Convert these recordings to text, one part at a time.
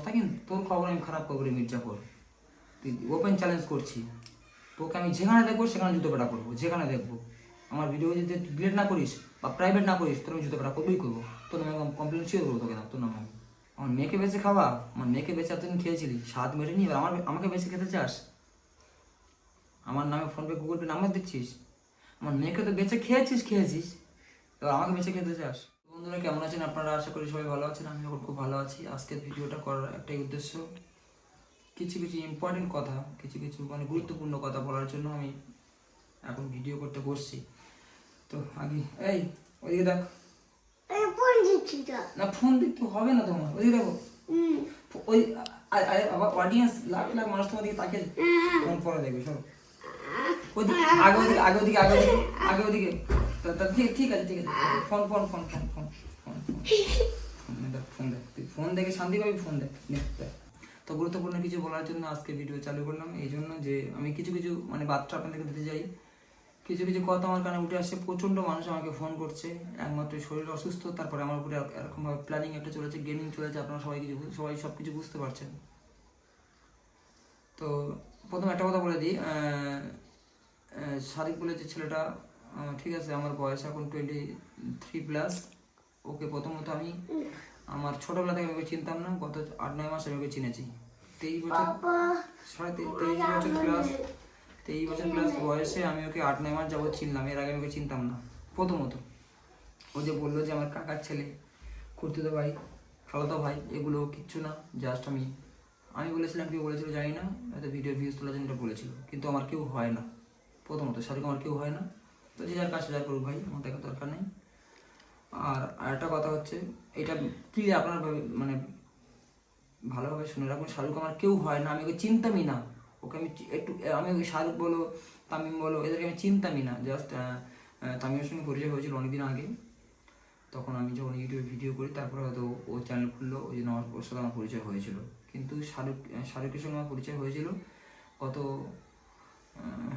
মোস্তাকিন তোর খবর আমি খারাপ করব রে মির্জাফর তুই ওপেন চ্যালেঞ্জ করছি। তোকে আমি যেখানে দেখব সেখানে জুতো পেটা করব যেখানে দেখব। আমার ভিডিও যদি তুই ডিলেট না করিস বা প্রাইভেট না করিস, তোর আমি জুতো পেটা করবোই করব। তোর নামে কমপ্লেন শিওর করব তোকে না, তোর নামে আমার মেয়েকে বেঁচে খাওয়া, আমার মেয়েকে বেঁচে এতদিন খেয়েছিলি, স্বাদ মেটেনি, এবার আমার আমাকে বেঁচে খেতে চাস? আমার নামে ফোনপে গুগল পে নাম্বার দিচ্ছিস? আমার মেয়েকে তো বেঁচে খেয়েছিস খেয়েছিস। এবার আমাকে বেঁচে খেতে চাস? বন্ধুরা কেমন আছেন আপনারা? আশা করি সবাই ভালো আছেন। আমি এখন খুব ভালো আছি। আজকের ভিডিওটা করার একটাই উদ্দেশ্য কিছু কিছু ইম্পর্টেন্ট কথা কিছু কিছু মানে গুরুত্বপূর্ণ কথা বলার জন্য আমি এখন ভিডিও করতে বসছি। তো আগে এই ওইদিকে দেখ। না ফোন দেখতে হবে না তোমার। ওইদিকে দেখো। ওই আরে বাবা অডিয়েন্স লাখ লাখ মানুষ তোমার দিকে তাকিয়ে ফোন পরে দেখবে সব ওদিকে আগে ওদিকে আগে ওদিকে আগে ওদিকে আগে ওদিকে। ঠিক আছে ঠিক আছে। Phone phone phone phone phone phone phone. দেখ তুই ফোন দেখে শান্তি পাবি, ফোন দেখ দেখ। তো গুরুত্বপূর্ণ কিছু বলার জন্য আজকে ভিডিও চালু করলাম। এই জন্য যে আমি কিছু কিছু মানে বার্তা আপনাদেরকে দিতে চাই। কিছু কিছু কথা আমার কানে উঠে আসছে। প্রচণ্ড মানুষ আমাকে ফোন করছে। একমাত্র শরীর অসুস্থ, তারপরে আমার উপরে এরকমভাবে প্ল্যানিং একটা চলেছে গেমিং চলেছে, আপনারা সবাই কিছু সবাই সব কিছু বুঝতে পারছেন। তো প্রথম একটা কথা বলে দিই। শারিক বলে যে ছেলেটা ঠিক আছে আমার বয়স এখন টোয়েন্টি থ্রি প্লাস ওকে প্রথমত আমি আমার ছোটবেলা থেকে আমি ওকে চিনতাম না গত আট নয় মাস আমি ওকে চিনেছি। তেইশ বছর সাড়ে তেইশ বছর প্লাস তেইশ বছর প্লাস বয়সে আমি ওকে আট নয় মাস যাবত চিনলাম এর আগে আমি ওকে চিনতাম না। প্রথমত ও যে বলল যে আমার কাকার ছেলে খুঁড়তুতো ভাই খালাতো ভাই এগুলো কিচ্ছু না জাস্ট আমি আমি বলেছিলাম কেউ বলেছিল জানি না হয়তো ভিডিও ভিউজ তোলার জন্য বলেছিল কিন্তু আমার কেউ হয় না। প্রথমত শারীরিক আমার কেউ হয় না। তো যে যার কাছে যার করুক ভাই আমার দেখার দরকার নেই। আর আরেকটা কথা হচ্ছে এটা ক্লিয়ার আপনার মানে ভালোভাবে শুনে রাখুন শাহরুখ আমার কেউ হয় না আমি ওকে চিনতামই না। ওকে আমি একটু আমি ওকে শাহরুখ বলো তামিম বলো এদেরকে আমি চিনতামই না। জাস্ট তামিমের সঙ্গে পরিচয় হয়েছিল অনেকদিন আগে। তখন আমি যখন ইউটিউবে ভিডিও করি তারপরে হয়তো ও চ্যানেল খুললো ওই জন্য আমার ওর সাথে আমার পরিচয় হয়েছিল। কিন্তু শাহরুখ শাহরুখের সঙ্গে আমার পরিচয় হয়েছিল আহ,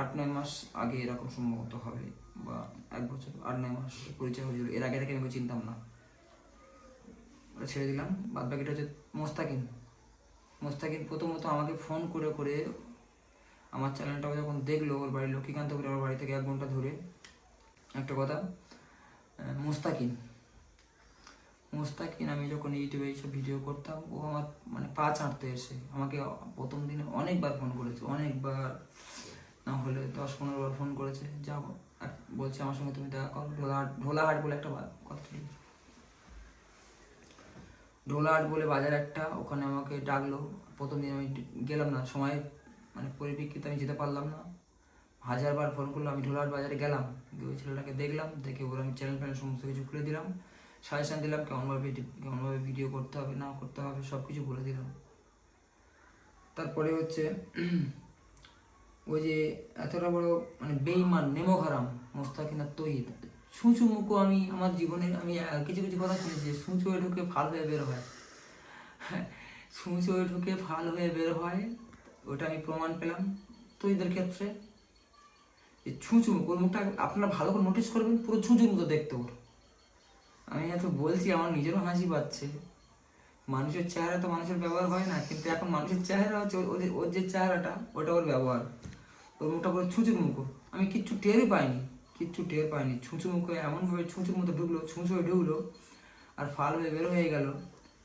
আট, নয় মাস আগে এরকম সম্ভবত হবে, বা এক বছর, আট, নয় মাস পরিচয় হয়েছিল এর আগে থেকে আমি চিনতাম না। ওটা ছেড়ে দিলাম। বাদ বাকিটা হচ্ছে মোস্তাকিন মোস্তাকিন প্রথমত আমাকে ফোন করে করে আমার চ্যানেলটা যখন দেখল, ওর বাড়ির লক্ষ্মীকান্ত করে আমার বাড়ি থেকে এক ঘণ্টা ধরে একটা কথা মোস্তাকিন মোস্তাকিন আমি যখন ইউটিউবে এইসব ভিডিও করতাম, ও আমার মানে পা চাটতে এসে আমাকে প্রথম দিনে অনেকবার ফোন করেছে, অনেকবার। না হলে দশ পনেরো বার ফোন করেছে যাব আর বলছে আমার সঙ্গে তুমি দেখা করো। ঢোলাহাট ঢোলাহাট বলে একটা কথা ছিল ঢোলাহাট বলে বাজার একটা, ওখানে আমাকে ডাকলো। প্রথম দিন আমি গেলাম না, সময় মানে পরিপ্রেক্ষিতে আমি যেতে পারলাম না। হাজারবার ফোন করল, আমি ঢোলাহাট বাজারে গেলাম। ওই ছেলেটাকে দেখলাম, দেখে ওর আমি চ্যানেল ফ্যানেল সমস্ত কিছু খুলে দিলাম। সাজেশান দিলাম, কেমনভাবে কেমনভাবে ভিডিও করতে হবে, না করতে হবে সব কিছু বলে দিলাম। তারপরে হচ্ছে ওই যে এতটা বড় মানে বেইমান নেমোখারাম মোস্তাকিন তহিদ ছুঁচু মুখো আমি, আমার জীবনে আমি কিছু কিছু কথা শুনেছি ছুঁচু হয়ে ঢুকে ফাল হয়ে বের হয়। ছুঁচু হয়ে ঢুকে ফাল হয়ে বের হয়, ওটা আমি প্রমাণ পেলাম তহিদের ক্ষেত্রে। যে ছুঁচু মুখ, ওর মুখটা আপনারা ভালো করে নোটিস করবেন, পুরো ছুঁচুর মতো দেখতে ওর। আমি এত বলছি, আমার নিজেরও হাসি পাচ্ছে। মানুষের চেহারা তো মানুষের ব্যবহার হয় না, কিন্তু এখন মানুষের চেহারা হচ্ছে ওদের ওর যে চেহারাটা, ওটা ওর ব্যবহার। ওর মুখটা পুরো ছুঁচুর মুখো। আমি কিচ্ছু টেরই পাইনি, কিচ্ছু টের পাইনি। ছুঁচু মুখো এমনভাবে ছুঁচুর মতো ঢুকলো, ছুঁচু হয়ে ঢুকলো, আর ফাল হয়ে বের হয়ে গেল।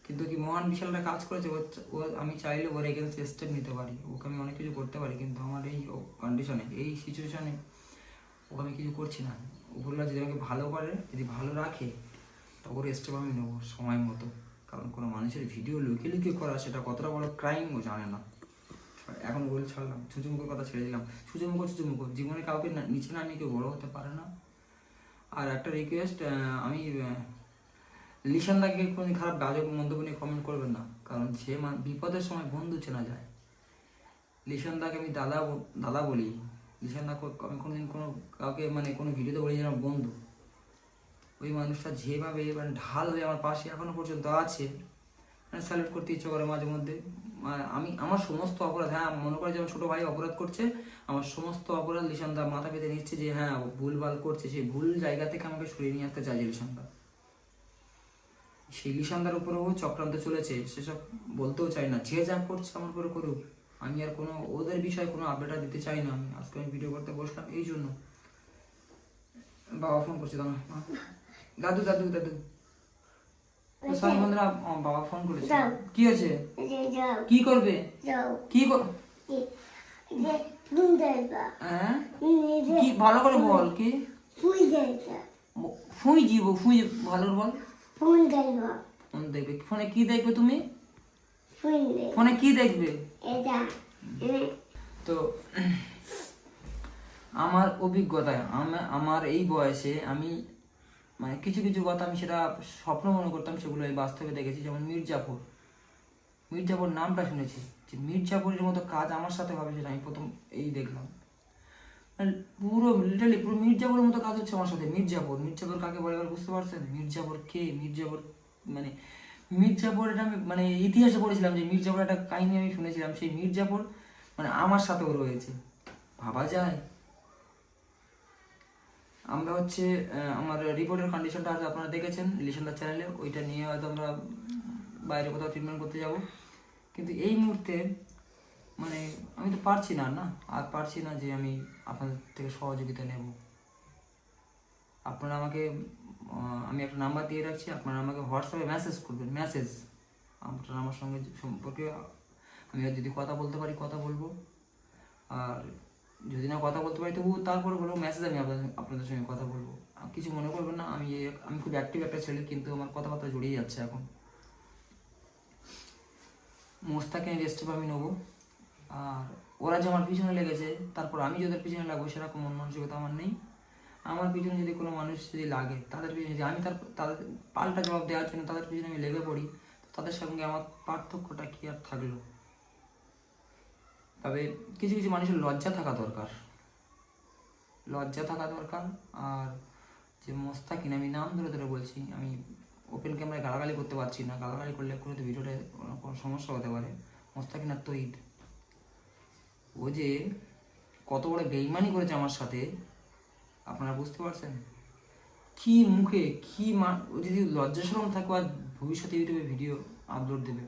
কিন্তু কি মহান বিশালটা কাজ করেছে, ও ও আমি চাইলে ওর এগেনস্ট স্টেপ নিতে পারি। ওকে আমি অনেক কিছু করতে পারি, কিন্তু আমার এই কন্ডিশনে এই সিচুয়েশনে ওকে আমি কিছু করছি না। ও বলল, যদি আমাকে ভালো করে, যদি ভালো রাখে তো ওর স্টেপ আমি নেব সময় মতো। কারণ কোনো মানুষের ভিডিও লুকিয়ে লুকিয়ে করা, সেটা কতটা বড় ক্রাইম ও জানে না। এখন বলে ছাড়লাম ছুচুমুখোর কথা ছেড়ে দিলাম। ছুচুমুখো ছুচুমুখো জীবনে কাউকে নিচে না- নামিয়ে কেউ বড় হতে পারে না। আর একটা রিকোয়েস্ট আমি আহ, লিশানদাকে কোনো খারাপ গাজক মন্তব্য নিয়ে কমেন্ট করবেন না কারণ সে বিপদের সময় বন্ধু চেনা যায়। লিশানদাকে আমি দাদা দাদা বলি লিশানদা কো- আমি কোনোদিন কোনো কাউকে মানে কোনো ভিডিওতে বলি যে আমার বন্ধু। ওই মানুষটা যেভাবে মানে ঢাল হয়ে আমার পাশে এখনও পর্যন্ত আছে। মানে স্যালুট করতে ইচ্ছে করে মাঝে মধ্যে। আমি, আমার সমস্ত অপরাধ হ্যাঁ মনে করে যে আমার ছোটো ভাই অপরাধ করছে, আমার সমস্ত অপরাধ লিশানদা মাথা পেতে নিচ্ছে যে হ্যাঁ ভুলভাল করছে সেই ভুল জায়গা থেকে আমাকে সরিয়ে নিয়ে আসতে চাইছে লিশানদা সেই লিসান্দার উপরেও চক্রান্ত চলেছে, সেসব বলতেও চাই না, যে যা করছে আমার উপরে করুক। আমি আর কোনো, ওদের বিষয়ে কোনো আপডেট দিতে চাই না আমি, আজকে আমি ভিডিও করতে বসলাম এই জন্য। বাবা ফোন করছে মা। দাদু দাদু। বন্ধুরা বাবা ফোন করেছে কি হয়েছে? কি করবে? কি হ্যাঁ? কি ভালো করে বল কি? ফুই দিব ফুই ভালো করে বল। ফোন দেখবে। ফোনে কি দেখবে তুমি? ফোনে কি দেখবে? তো আমার অভিজ্ঞতায় আমার এই বয়সে আমি মানে কিছু কিছু কথা আমি সেটা স্বপ্ন মনে করতাম, সেগুলো এই বাস্তবে দেখেছি। যেমন মির্জাপুর। মির্জাপুর নামটা শুনেছি। যে মির্জাপুরের মতো কাজ আমার সাথে হবে সেটা আমি প্রথম এই দেখলাম। মানে পুরো লিটারালি পুরো মির্জাপুরের মতো কাজ হচ্ছে আমার সাথে। মির্জাপুর। মির্জাপুর কাকে বলে বুঝতে পারছেন? মির্জাপুর কে? মির্জাপুর মানে মির্জাপুর এটা আমি মানে ইতিহাসে পড়েছিলাম যে মির্জাপুর একটা কাহিনী আমি শুনেছিলাম। সেই মির্জাপুর মানে আমার সাথেও রয়েছে। ভাবা যায়। আমরা হচ্ছে আমার রিপোর্টের কন্ডিশনটা হয়তো আপনারা দেখেছেন লিশনদার চ্যানেলে ওইটা নিয়ে হয়তো আমরা বাইরে কোথাও ট্রিটমেন্ট করতে যাব। কিন্তু এই মুহূর্তে মানে আমি তো পারছি না না? আর পারছি না যে আমি আপনাদের থেকে সহযোগিতা নেব। আপনারা আমাকে আমি একটা নাম্বার দিয়ে রাখছি। আপনারা আমাকে হোয়াটসঅ্যাপে মেসেজ করবেন মেসেজ আপনারা আমার সঙ্গে সম্পর্কে, আমি যদি কথা বলতে পারি, কথা বলব। আর যদি না কথা বলতে পারি তবু তারপর হলেও মেসেজ আমি আপনাদের আপনাদের সঙ্গে কথা বলব। কিছু মনে করবেন না, আমি আমি খুব অ্যাক্টিভ একটা ছেলে, কিন্তু আমার কথাবার্তা জড়িয়ে যাচ্ছে এখন। মোস্তাকে আমি রেস্ট আমি নেব। আর ওরা যে আমার পিছনে লেগেছে, তারপর আমি যাদের পিছনে লাগবো, সেরকম মন মানসিকতা আমার নেই। আমার পিছনে যদি কোনো মানুষ যদি লাগে, তাদের পিছনে যদি আমি তার, তাদের পাল্টা জবাব দেওয়ার জন্য তাদের পিছনে আমি লেগে পড়ি তাদের সঙ্গে আমার পার্থক্যটা কি আর থাকল? তবে কিছু কিছু মানুষের লজ্জা থাকা দরকার। লজ্জা থাকা দরকার আর যে মোস্তাকিন আমি নাম ধরে ধরে বলছি, আমি ওপেন ক্যামেরায় গালাগালি করতে পারছি না। গালাগালি করলে কোনো তো ভিডিওটা কোনো সমস্যা হতে পারে। মোস্তাকিন আর তৈদ ও যে কত বড় বেইমানি করেছে আমার সাথে, আপনারা বুঝতে পারছেন? কি মুখে, কি মা ও যদি লজ্জা সরম থাকো আর ভবিষ্যতে ইউটিউবে ভিডিও আপলোড দেবে।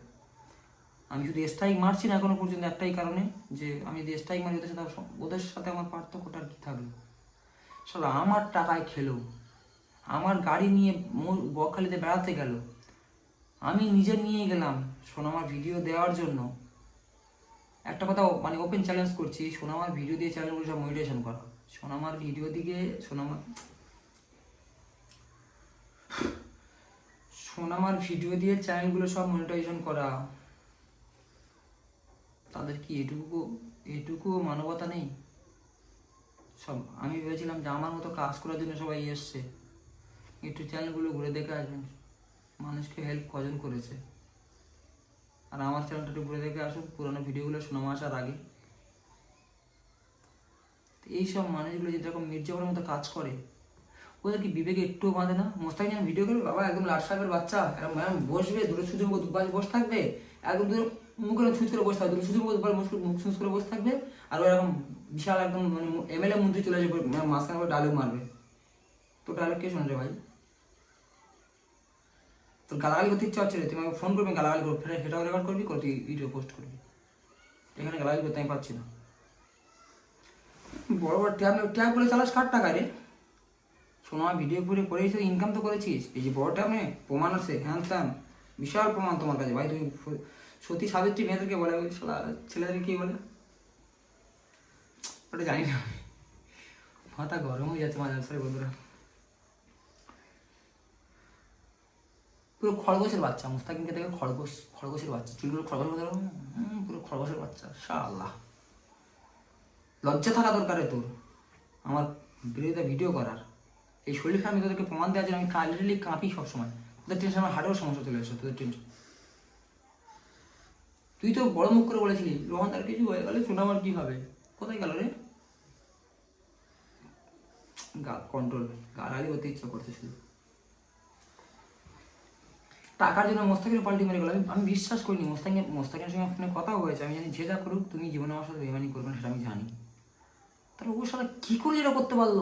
আমি শুধু স্ট্রাইক মারছি না এখনও পর্যন্ত একটাই কারণে, যে আমি যদি স্ট্রাইক মারি ওদের সাথে ওদের সাথে আমার পার্থক্যটা আর কি থাকল? শালা, আমার টাকায় খেলো। আমার গাড়ি নিয়ে বকখালিতে বেড়াতে গেল। আমি নিজে নিয়ে গেলাম সোনামার ভিডিও দেওয়ার জন্য। একটা কথা মানে ওপেন চ্যালেঞ্জ করছি, সোনামার ভিডিও দিয়ে চ্যানেলগুলো সব মনিটেশন করা। সোনামার ভিডিও দিকে সোনামার সোনামার ভিডিও দিয়ে চ্যানেলগুলো সব মনিটাইজেশন করা। তাদের কি এটুকু এটুকু মানবতা নেই। সব, আমি ভেবেছিলাম যে আমার মতো কাজ করার জন্য সবাই এসছে। একটু চ্যানেলগুলো ঘুরে দেখে আসবেন। মানুষকে হেল্প কজন করেছে। আর আমার চ্যানেলটা একটু ঘুরে দেখে আসুন, পুরোনো ভিডিওগুলো শোনামা আসার আগে। এইসব মানুষগুলো যদি এরকম মির্জাপুরের মতো কাজ করে, ওদের কি বিবেকে একটুও বাঁধে না? মোস্তাক যখন ভিডিও করবে বাবা, একদম লাট সাহেবের বাচ্চা এরকম বসবে দূরে সুযোগ বসে থাকবে, একদম দূরে মুখে ছুঁচ করে বসে থাকবে দূরে সুযোগ মতো মুখ ছুঁচ করে বসে থাকবে আর ও এরকম বিশাল একদম মানে এমএলএ মন্ত্রী চলে যাবে মাঝখানে করে ডায়লগ মারবে। তো ডায়লগ কে শোনে রে ভাই? তোর গালাগালি করতে ইচ্ছা হচ্ছে রে, তুমি আমাকে ফোন করবি, গালাগালি করবি, ফের সেটাও রেকর্ড করবি করে তুই ভিডিও পোস্ট করবি। এখানে গালাগালি করতে আমি পারছি না। বড় বড় ট্যাব ট্যাব বলে চালাস কার টাকা রে? শোনো ভিডিও করে করেছিস ইনকাম তো করেছিস। এই যে বড় ট্যাব প্রমাণ আছে হ্যান বিশাল প্রমাণ তোমার কাছে। ভাই, তুমি সতী সাবিত্রী মেয়েদেরকে বলে ওই শালা ছেলেদেরকে কি বলে? ওটা জানি না মাথা গরম হয়ে যাচ্ছে মাঝে সরি বন্ধুরা। পুরো খরগোশের বাচ্চা মুস্তাকিমকে দেখে খরগোশ খরগোশের বাচ্চা চুলগুলো এরকম, হুম, পুরো খরগোশের বাচ্চা শাল্লাহ লজ্জা থাকা দরকার তোর। আমার বিরোধিতা ভিডিও করার। এই শরীরকে আমি তোদেরকে প্রমাণ দেওয়ার জন্য আমি লিটারালি কাঁপি সবসময়। তোদের টেনশন আমার হার্টেও সমস্যা চলে এসেছে তোদের টেনশন তুই তো বড় মুখ করে বলেছিলি, রোহন তার কিছু হয়ে গেলে শোনা আমার কি হবে? কোথায় গেল রে? গা কন্ট্রোল গালালি হতে ইচ্ছা করছে শুধু। টাকার জন্য মোস্তাকের পাল্টি মেরে গেল আমি বিশ্বাস করিনি, মোস্তাকে মোস্তাকের সঙ্গে ফোনে কথা হয়েছে। আমি জানি যে যা করুক, তুমি জীবনে আমার সাথে বেমানি করবে না, সেটা আমি জানি। তাহলে ও সারা কী করে এটা করতে পারল?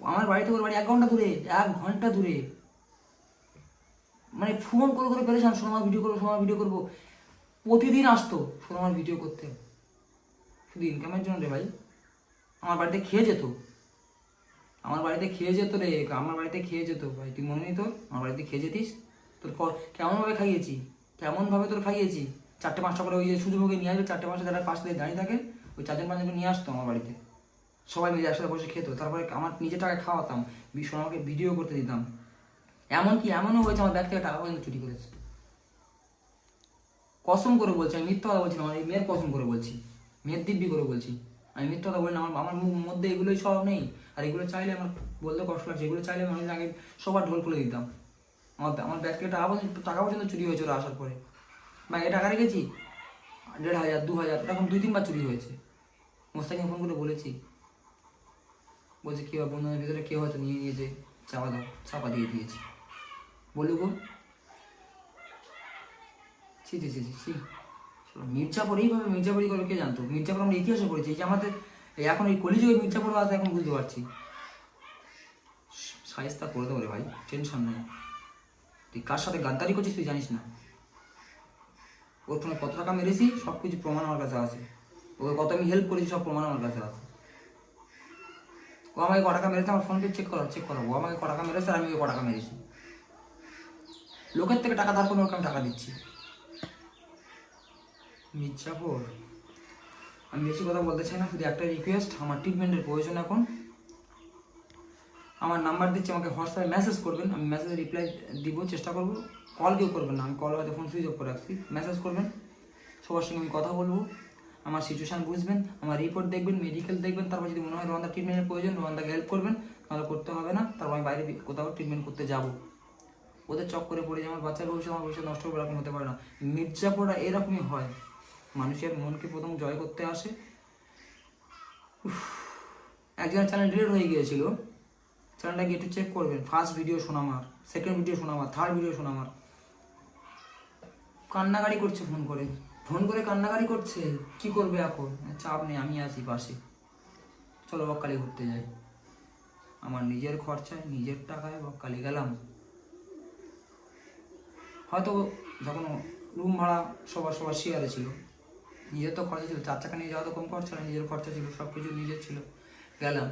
আমার বাড়ি থেকে ওর বাড়ি এক ঘণ্টা দূরে, এক ঘণ্টা দূরে। মানে ফোন করে করে পেরেছিলাম সোনামার ভিডিও করব, সোনামার ভিডিও করব। প্রতিদিন আসতো সোনামার ভিডিও করতে। শুধু ইনকামের জন্য রে ভাই। আমার বাড়িতে খেয়ে যেত। আমার বাড়িতে খেয়ে যেত রে, আমার বাড়িতে খেয়ে যেত। ভাই, তুই মনে নেই তোর? আমার বাড়িতে খেয়ে যেতিস? তোর কেমনভাবে খাইয়েছি? কেমনভাবে তোর খাইয়েছি? চারটে পাঁচটা করে ওই যে সুযোগকে নিয়ে আসবে, চারটে পাঁচটা যারা পাশ দিয়ে দাঁড়িয়ে থাকে, ওই চারজন পাঁচজনকে নিয়ে আসতো আমার বাড়িতে। সবাই মিলে একসাথে বসে খেত। তারপরে আমার নিজের টাকায় খাওয়াতাম। আমাকে ভিডিও করতে দিতাম। এমনকি এমনও হয়েছে আমার ব্যাগ থেকে টাকা পর্যন্ত চুরি করেছে। কসম করে বলছি, আমি মিথ্যা কথা বলছি না, আমার এই মেয়ের কসম করে বলছি। মেয়ের দিব্যি করে বলছি। আমি মিথ্যা কথা বলি না, আমার আমার মধ্যে এগুলোই সব নেই। আর এগুলো চাইলে আমার বলতে কষ্ট লাগছে, এগুলো চাইলে আমি আগে সবার ঢোল খুলে দিতাম। আমার আমার ব্যাগ থেকে টাকা পর্যন্ত টাকা পর্যন্ত চুরি হয়েছে ওরা আসার পরে। ব্যাগে টাকা রেখেছি? দেড় হাজার, দু হাজার, এরকম দুই, তিনবার চুরি হয়েছে। মোস্তাকিম ফোন করে বলেছি। বলছে কেউ বন্ধুদের ভিতরে কেউ হয়তো নিয়ে নিয়েছে চাপা দাও, চাপা দিয়ে দিয়েছে। বললু গো। ছি ছি ছি ছি মির্জাপুর এইভাবে মির্জাপুরি করে, কে জানতো? মির্জাপুর আমরা ইতিহাসে পড়েছি যে আমাদের এখন এই কলিযুগে মির্জাপুর আছে এখন বুঝতে পারছি। সাইজটা করে দেবো রে ভাই, টেনশন নেই। তুই কার সাথে গাদ্দারি করছিস তুই জানিস না। ওর ফোনে কত টাকা মেরেছি সব কিছু প্রমাণ আমার কাছে আছে। ওকে কত আমি হেল্প করেছি, সব প্রমাণ আমার কাছে আছে। ও আমাকে ক টাকা মেরেছে, আমার ফোনপে চেক করো চেক করো। ও আমাকে ক টাকা মেরেছে আর আমি ওকে ক টাকা মেরেছি। লোকের থেকে টাকা ধার করে ওকে আমি টাকা দিচ্ছি মির্জাপুর আমি বেশি কথা বলতে চাই না, শুধু একটা রিকোয়েস্ট আমার ট্রিটমেন্টের প্রয়োজন এখন। আমার নাম্বার দিচ্ছি, আমাকে হোয়াটসঅ্যাপে মেসেজ করবেন, আমি মেসেজে রিপ্লাই দিব, চেষ্টা করব। কল কেউ করবেন না, আমি কল হয়তো ফোন সুইচ অফ করে রাখছি। মেসেজ করবেন, সবার সঙ্গে আমি কথা বলব। আমার সিচুয়েশান বুঝবেন, আমার রিপোর্ট দেখবেন মেডিকেল দেখবেন, তারপর যদি মনে হয় রোয়ান্দা ট্রিটমেন্টের প্রয়োজন রোয়ান্দাকে হেল্প করবেন, তাহলে করতে হবে না। তারপর আমি বাইরে কোথাও ট্রিটমেন্ট করতে যাব। ওদের চক করে পড়ে যে আমার বাচ্চার ভবিষ্যৎ, আমার ভবিষ্যৎ নষ্ট হবে এরকম হতে পারে না। মির্জাপুরটা এরকমই হয়। মানুষের মনকে প্রথম জয় করতে আসে। একজনের চ্যানেল ডিলিট হয়ে গিয়েছিল। চ্যানেলটাকে একটু চেক করবেন। ফার্স্ট ভিডিও শোনামার সেকেন্ড ভিডিও শোনামার থার্ড ভিডিও শোনামার কান্নাকাড়ি করছে ফোন করে। ফোন করে কান্নাকাড়ি করছে। কি করবে এখন? চাপ নেই, আমি আছি পাশে। চলো বকখালি ঘুরতে যাই। আমার নিজের খরচায়, নিজের টাকায় বকখালি গেলাম। হয়তো যখন রুম ভাড়া সবার সবার শেয়ারে ছিল। নিজের তো খরচা ছিল চার চাকা নিয়ে যাওয়া তো কম খরচা না নিজের খরচা ছিল সব কিছু নিজের ছিল। গেলাম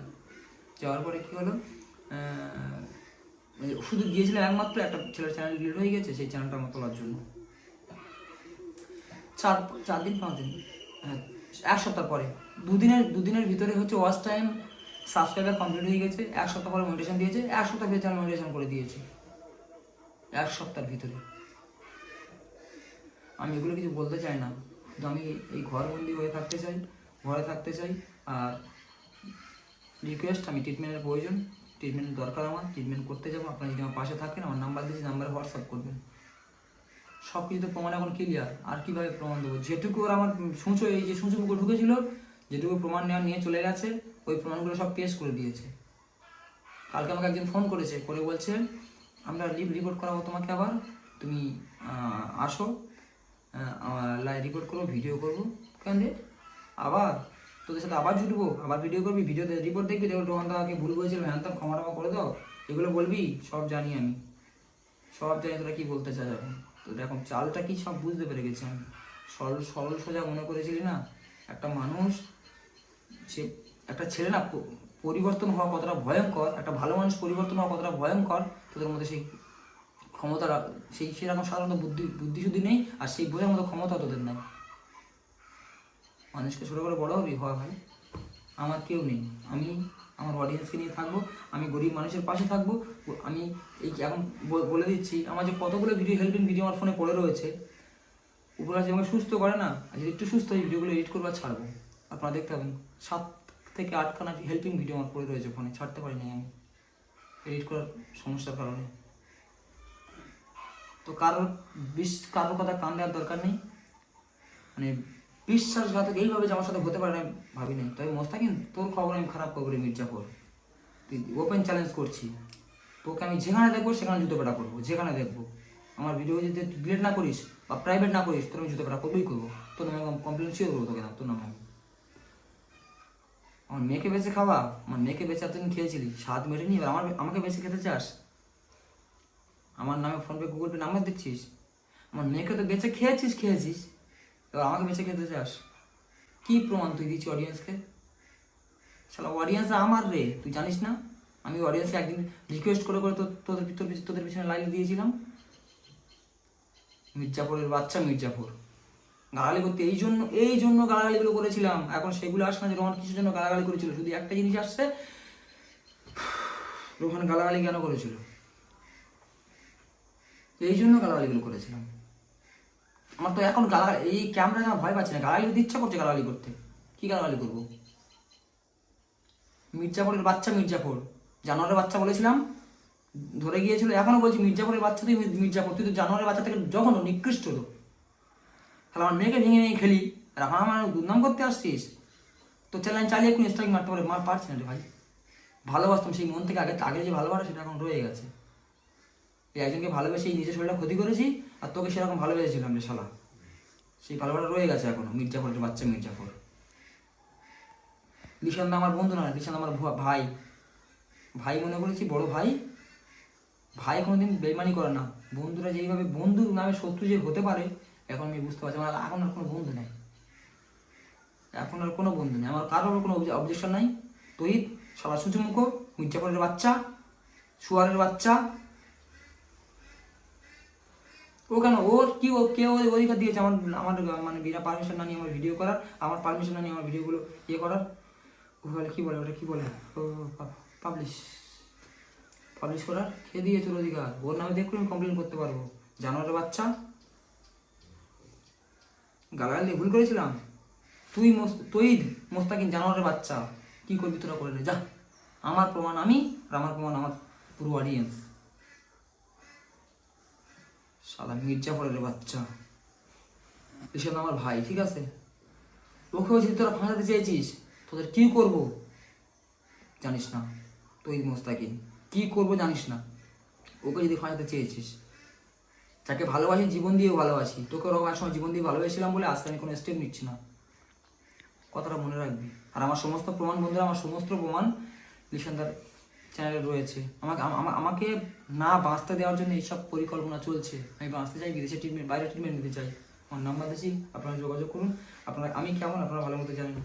যাওয়ার পরে কী হলো? শুধু গিয়েছিলাম একমাত্র একটা ছেলের চ্যানেল ডিলিট হয়ে গেছে সেই চ্যানেলটা আমার তোলার জন্য। চার চার দিন পাঁচ দিন হ্যাঁ, এক সপ্তাহ পরে। দুদিনের দুদিনের ভিতরে হচ্ছে ওয়াচ টাইম সাবস্ক্রাইবার কমপ্লিট হয়ে গেছে এক সপ্তাহ পরে মনিটেশন দিয়েছে এক সপ্তাহ ভিতরে চ্যানেল মনিটেশন করে দিয়েছে। এক সপ্তাহের ভিতরে। আমি এগুলো কিছু বলতে চাই না। কিন্তু আমি এই ঘরবন্দি হয়ে থাকতে চাই, ঘরে থাকতে চাই। আর রিকোয়েস্ট আমি ট্রিটমেন্টের প্রয়োজন। ট্রিটমেন্ট দরকার আমার। ট্রিটমেন্ট করতে যাব। আপনারা যদি আমার পাশে থাকেন, আমার নাম্বার দিয়েছি নাম্বারে হোয়াটসঅ্যাপ করবেন। সব কিছু তো প্রমাণ এখন ক্লিয়ার আর কীভাবে প্রমাণ দেবো? যেটুকু ওরা আমার সূচো, এই যে সূচো মুখে ঢুকেছিল, যেটুকু প্রমাণ নেওয়া নিয়ে চলে গেছে, ওই প্রমাণগুলো সব পেশ করে দিয়েছে। কালকে আমাকে একজন ফোন করেছে, করে বলছে, আমরা লিভ রিপোর্ট করাবো তোমাকে আবার। তুমি আসো। রিপোর্ট করব ভিডিও করব কেন রে? আবার তোদের সাথে আবার জুটবো, আবার ভিডিও করবি ভিডিও রিপোর্ট দেখবি দেখো টোহান দাকে ভুল বলেছিল হ্যান ত্যান ক্ষমা টমা করে দাও, এগুলো বলবি, সব জানি আমি। সব জানি তোরা কি বলতে চাস এখন। তো দেখো, চালটা কি সব বুঝতে পেরে গেছি আমি। সরল সরল সোজা মনে করেছিলি না? একটা মানুষ, সে একটা ছেলে না পরিবর্তন হওয়া কতটা ভয়ঙ্কর, একটা ভালো মানুষ পরিবর্তন হওয়া কতটা ভয়ঙ্কর, তোদের মধ্যে সেই ক্ষমতা সেই সেরকম সাধারণত বুদ্ধি বুদ্ধিশুদ্ধি নেই, আর সেই বোঝার মতো ক্ষমতা তোদের নাই। মানুষকে ছোটো করে বড় হবি, হয় ভাই আমার কেউ নেই। আমি আমার অডিয়েন্সকে নিয়ে থাকব, আমি গরিব মানুষের পাশে থাকব, আমি এই এখন বলে দিচ্ছি, আমার যে কতগুলো ভিডিও হেল্পিং ভিডিও আমার ফোনে পড়ে রয়েছে উপরাজ আমাকে সুস্থ করে না, আর যদি একটু সুস্থ হয়ে ভিডিওগুলো এডিট করব ছাড়বো। আপনারা দেখতে পাবেন, সাত থেকে আটখানা হেল্পিং ভিডিও আমার পড়ে রয়েছে ফোনে ছাড়তে পারিনি আমি। এডিট করার সমস্যার কারণে। তো কারোর বিশ কারোর কথা কান দেওয়ার দরকার নেই। মানে বিশ্বাসঘাতক এইভাবে যে আমার সাথে হতে পারে ভাবি নাই। তবে মোস্তাকিন তোর খবর আমি খারাপ করব রে মির্জাপুর। তুই ওপেন চ্যালেঞ্জ করছি। তোকে আমি যেখানে দেখব সেখানে জুতো পেটা করব, যেখানে দেখব। আমার ভিডিও যদি ডিলেট না করিস বা প্রাইভেট না করিস, তোর আমি জুতো পেটা করবোই করব। তোর নামে কমপ্লেন শিওর করব তোকে না, তোর নামে আমার মেয়েকে বেঁচে খাওয়া, আমার মেয়েকে বেঁচে এতদিন খেয়েছিলি, স্বাদ মেটেনি, এবার আমার আমাকে বেঁচে খেতে চাস? আমার নামে ফোনপে গুগল পে নাম্বার দিচ্ছিস? আমার মেয়েকে তো বেঁচে খেয়েছিস খেয়েছিস। এবার আমাকে বেঁচে খেতে চাস? কি প্রমাণ তুই দিচ্ছি অডিয়েন্সকে শালা অডিয়েন্স আমার রে, তুই জানিস না? আমি অডিয়েন্সকে একদিন রিকোয়েস্ট করে করে তোদের তোর তোদের পিছনে লাইন দিয়েছিলাম। মির্জাপুরের বাচ্চা মির্জাপুর। গালাগালি করতে এই জন্য এই জন্য গালাগালিগুলো করেছিলাম। এখন সেগুলো আসছে না যে রোহন কিসের জন্য গালাগালি করেছিল? শুধু একটা জিনিস আসছে। রোহন গালাগালি কেন করেছিল? এই জন্য গালাগালিগুলো করেছিলাম। আমার তো এখন গালা এই ক্যামেরা আমার ভয় পাচ্ছে না। গালাগালি ইচ্ছা করছে গালাগালি করতে। কি গালাগালি করব? মির্জাপুরের বাচ্চা মির্জাপুর। জানোয়ারের বাচ্চা বলেছিলাম, ধরে গিয়েছিল, এখনও বলছি, মির্জাপুরের বাচ্চা তুই মির্জাপুর, তুই তো জানোয়ারের বাচ্চা থেকে যখন নিকৃষ্ট তো তাহলে আমার মেয়েকে ভেঙে ভেঙে খেলি। আর এখন আমার দুর্নাম করতে আসছিস? তো চ্যালেঞ্জ চালিয়ে এখন স্ট্রাইক মারতে পারে মার পারছি না রে ভাই। ভালোবাসতাম সেই মন থেকে আগে আগে যে ভালোবাসা সেটা এখন রয়ে গেছে। একজনকে ভালোবেসে নিজের শরীরটা ক্ষতি করেছি, আর তোকে সেরকম ভালোবেসেছিলাম রে শালা। সেই ভালোবাসা রয়ে গেছে এখনও, মির্জাফরের বাচ্চা মির্জাফর। লিশান্ত আমার বন্ধু না লিশান্ত আমার ভাই। ভাই মনে করেছি বড় ভাই। ভাই কোনোদিন বেমানি করে না। বন্ধুরা যেইভাবে বন্ধুর নামে শত্রু যে হতে পারে, এখন আমি বুঝতে পারছি, আমার এখন আর কোনো বন্ধু নেই। এখন আর কোনো বন্ধু নেই। আমার কারোর কোনো অবজেকশন নাই। তুই সবার সূচমুখ মির্জাপুরের বাচ্চা, সুয়ারের বাচ্চা ও কেন? ওর কি ও কে অধিকার দিয়েছে? আমার আমার মানে বিনা পারমিশন না নিয়ে আমার ভিডিও করার? আমার পারমিশন না নিয়ে আমার ভিডিওগুলো ইয়ে করার? ও বলে কি বলে? ওটা কি বলে? ও পাবলিশ পাবলিশ করার? কে দিয়েছে ওর অধিকার ওর নামে দেখুন আমি কমপ্লেন করতে পারব। জানোয়ারের বাচ্চা? গালাগাল দিয়ে ভুল করেছিলাম? তুই তুই মোস্তাকিন জানোয়ারের বাচ্চা। কি করবি তোরা করে যা। আমার প্রমাণ আমি আর আমার প্রমাণ আমার পুরো অডিয়েন্স সাদা মির্জা মির্জাফরের বাচ্চা। এসব আমার ভাই, ঠিক আছে? ওকেও যদি তোরা ভাঙাতে চেয়েছিস তোদের কি করব? জানিস না, তুই মোস্তাকিন কি করব জানিস না। ওকে যদি ফাঁসাতে চেয়েছিস যাকে ভালোবাসি, জীবন দিয়েও ভালোবাসি, তোকে ওরকম একসময় জীবন দিয়ে ভালোবেসেছিলাম বলে আজকে আমি কোনো স্টেপ নিচ্ছি না। কথাটা মনে রাখবি। আর আমার সমস্ত প্রমাণ, বন্ধুরা, আমার সমস্ত প্রমাণ লিশান্দার চ্যানেলে রয়েছে। আমাকে, আমা- আমা- আমাকে না বাঁচতে দেওয়ার জন্য এইসব পরিকল্পনা চলছে। আমি বাঁচতে চাই, বিদেশে ট্রিটমেন্ট বাইরে ট্রিটমেন্ট নিতে চাই। আমার নাম্বার দিচ্ছি আপনারা যোগাযোগ করুন। আপনারা, আমি কেমন, আপনারা ভালো মতো জানেন।